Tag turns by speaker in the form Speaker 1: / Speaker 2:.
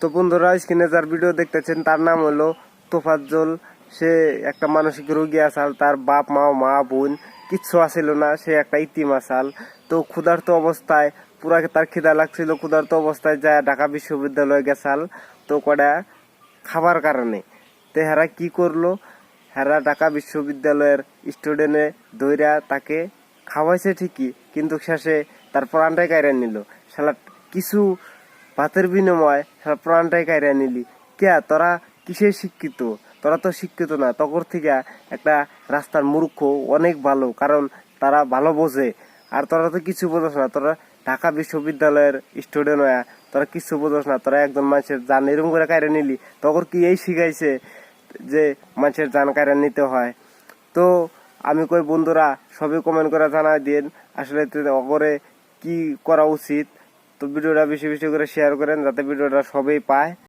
Speaker 1: তো বন্ধুরা, স্ক্রিনে যার ভিডিও দেখতেছেন, তার নাম হলো তোফাজ্জল। সে একটা মানসিক রোগী আসাল, তার বাপ, মা মা, বোন, কিচ্ছু আসিল না, সে একটা ইতিম আসাল। তো ক্ষুধার্ত অবস্থায় পুরা তার খিদা লাগছিল, ক্ষুধার্ত অবস্থায় যায় ঢাকা বিশ্ববিদ্যালয়ে গেছাল, তো কটা খাবার কারণে। তো হেরা কি করল? হেরা ঢাকা বিশ্ববিদ্যালয়ের স্টুডেন্টে দইরা তাকে খাওয়াইছে ঠিকই, কিন্তু শেষে তার প্রাণটাই কায়রা নিল। শালা কিছু ভাতের বিনিময় শালা প্রাণটাই কায়রা নিলি। কে তোরা কিসে শিক্ষিত? তোরা তো শিক্ষিত না তখন থেকে একটা রাস্তার মূর্খ, অনেক ভালো, কারণ তারা ভালো বোঝে। আর তোরা তো কিছু বোঝাস না, তোরা ঢাকা বিশ্ববিদ্যালয়ের স্টুডেন্ট হয়ে, তোরা কিছু বোঝাস না, তোরা একজন মানুষের যান এরম করে কায়রা নিলি। তখন কি এই শিখাইছে যে মানুষের জান কায়রা নিতে হয়? তো আমি কই, বন্ধুরা, সবই কমেন্ট করে জানাই দিন আসলে অগরে কি করা উচিত? তো ভিডিওটা বেশি বেশি করে শেয়ার করেন যাতে ভিডিওটা সবাই পায়।